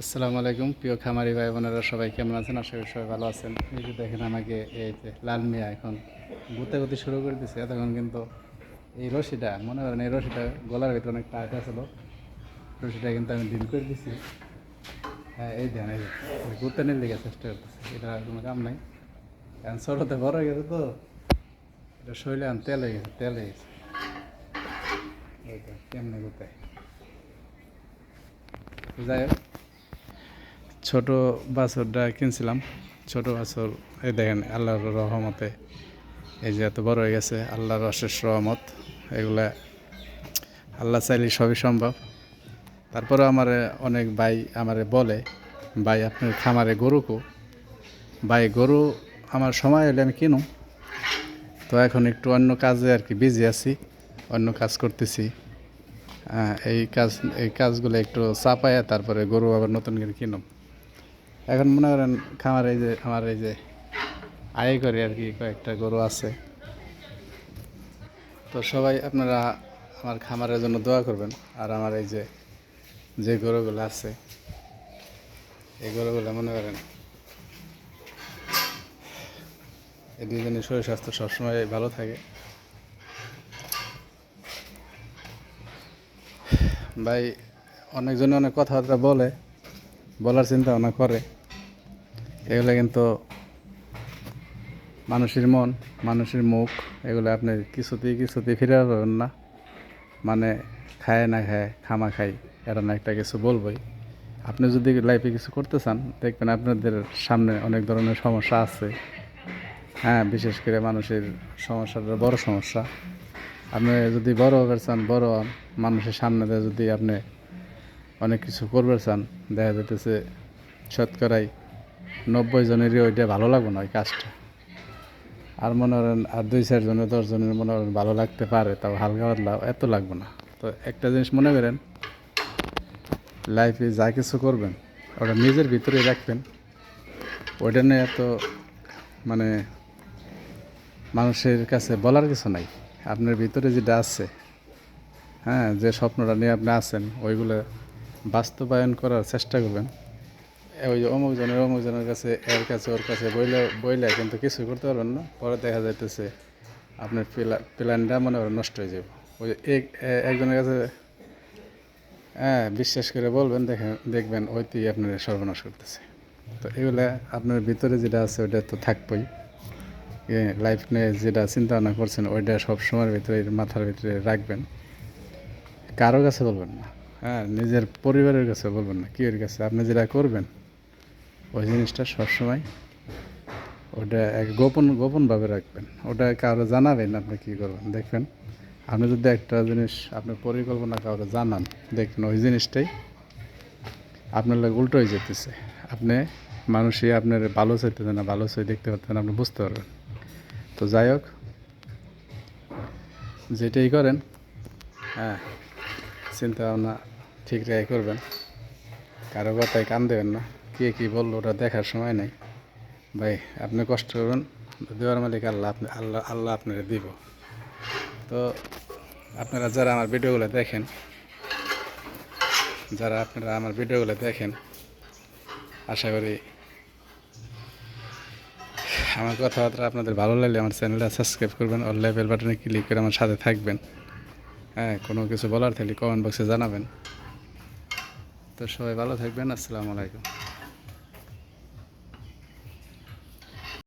আসসালামু আলাইকুম, প্রিয় খামারি ভাই বোনেরা, সবাই কেমন আছেন? আশা করি সবাই ভালো আছেন। এই যে দেখেন আমাকে এই যে লাল মিয়া এখন গুতে গুতে শুরু করে দিচ্ছে এতক্ষণ কিন্তু এই রশিটা, মনে করেন এই রশিটা গলার ভিতরে অনেক টাইট আছিল রশিটা কিন্তু আমি ডিল করে দিছি। হ্যাঁ এই ধ্যান এই গুতে নিয়ে লেগে চেষ্টা করতেছে। এটা কোনো কাম নাই। কারণ ছোটোতে বড় হয়ে গেছে তো, এটা শরীরে আন তেল হয়ে গেছে, তেল হয়ে গেছে। কেমনে গুতায়। যাই হোক। ছোট বাছরটা কিনছিলাম। ছোট বাছর, এই দেখেন, আল্লাহর রহমতে। এই যে এত বড় হয়ে গেছে, আল্লাহর অশেষ রহমত। এগুলা আল্লাহ চাইলে সবই সম্ভব। তারপরে আমার অনেক ভাই আমারে বলে, ভাই আপনার খামারে গরু কো? ভাই, গরু আমার সময় হলে আমি কিনুম। তো এখন একটু অন্য কাজে আর কি বিজি আছি, অন্য কাজ করতেছি। এই কাজ, এই কাজগুলো একটু চাপায়া তারপরে গরু আবার নতুন করে কিনুম। এখন মনে করেন খামার এই যে, আমার এই যে আয় করে আর কি কয়েকটা গরু আছে। তো সবাই আপনারা আমার খামারের জন্য দোয়া করবেন। আর আমার এই যে যে গরুগুলো আছে, এই গরুগুলো মনে করেন এই দুজনের শরীর স্বাস্থ্য সবসময় ভালো থাকে। ভাই, অনেকজনে অনেক কথাবার্তা বলে বলার চিন্তা ভাবনা করে, এগুলো কিন্তু মানুষের মন, মানুষের মুখ, এগুলো আপনি কিছুতেই কিছুতেই ফিরে পাবেন না। মানে খায় না খায়, খামা খাই এটা না একটা কিছু বলবই। আপনি যদি লাইফে কিছু করতে চান, দেখবেন আপনাদের সামনে অনেক ধরনের সমস্যা আছে। হ্যাঁ বিশেষ করে মানুষের সমস্যাটা বড় সমস্যা। আপনি যদি বড় হতে চান, বড় মানুষের সামনে যদি আপনি অনেক কিছু করবে চান। দেখা যেতেছে শতকরাই নব্বই জনেরই ওইটা ভালো লাগবে না ওই কাজটা। আর মনে করেন আর দুই চারজনের দশজনের মনে করেন ভালো লাগতে পারে, তাও হালকা পাতলা এত লাগবে না। তো একটা জিনিস মনে করেন লাইফে যা কিছু করবেন, ওটা নিজের ভিতরে রাখবেন। ওইটা নিয়ে এত মানে মানুষের কাছে বলার কিছু নাই। আপনার ভিতরে যেটা আছে হ্যাঁ যে স্বপ্নটা নিয়ে আপনি আছেন, ওইগুলো বাস্তবায়ন করার চেষ্টা করবেন। ওই যে অমুক জনের অমুক জনের কাছে, এর কাছে, ওর কাছে বইলে বইলে কিন্তু কিছু করতে পারবেন না। পরে দেখা যাইতেছে আপনার প্লা- প্ল্যানটা মনে করেন নষ্ট হয়ে যাবে ওই একজনের কাছে হ্যাঁ বিশ্বাস করে বলবেন দেখেন দেখবেন ওইতেই আপনার সর্বনাশ করতেছে। তো এগুলা আপনার ভিতরে যেটা আছে, ওইটা তো থাকবই। লাইফ নিয়ে যেটা চিন্তা ভাবনা করছেন, ওইটা সব সময়ের ভিতরে, মাথার ভিতরে রাখবেন। কারও কাছে বলবেন না। হ্যাঁ নিজের পরিবারের কাছে বলবেন না কি কাছে? আপনি যেটা করবেন, ওই জিনিসটা সবসময় ওটা এক গোপন, গোপনভাবে রাখবেন। ওটা কারও জানাবেন আপনি কী করবেন, দেখবেন। আপনি যদি একটা জিনিস আপনার পরিকল্পনা কারও জানান, দেখবেন ওই জিনিসটাই আপনার লাগে উল্টো হয়ে যেতেছে। আপনি মানুষই আপনার ভালো চাইতেছে না, ভালো চাই দেখতে পারতেন আপনি বুঝতে পারবেন। তো যাই হোক, যেটাই করেন হ্যাঁ চিন্তা ভাবনা ঠিক রেখে করবেন। কারও কথায় কান দেবেন না। কে কী বলল ওটা দেখার সময় নেই। ভাই, আপনি কষ্ট করবেন। দেওয়ার মালিক আল্লাহ আপনি আল্লাহ আল্লাহ আপনারা দিব। তো আপনারা যারা আমার ভিডিওগুলো দেখেন, যারা আপনারা আমার ভিডিওগুলো দেখেন, আশা করি আমার কথাবার্তা আপনাদের ভালো লাগলে আমার চ্যানেলটা সাবস্ক্রাইব করবেন আর লেভেল বাটনে ক্লিক করে আমার সাথে থাকবেন। হ্যাঁ কোনো কিছু বলার থাকলে কমেন্ট বক্সে জানাবেন। তো সবাই ভালো থাকবেন আসসালামু আলাইকুম।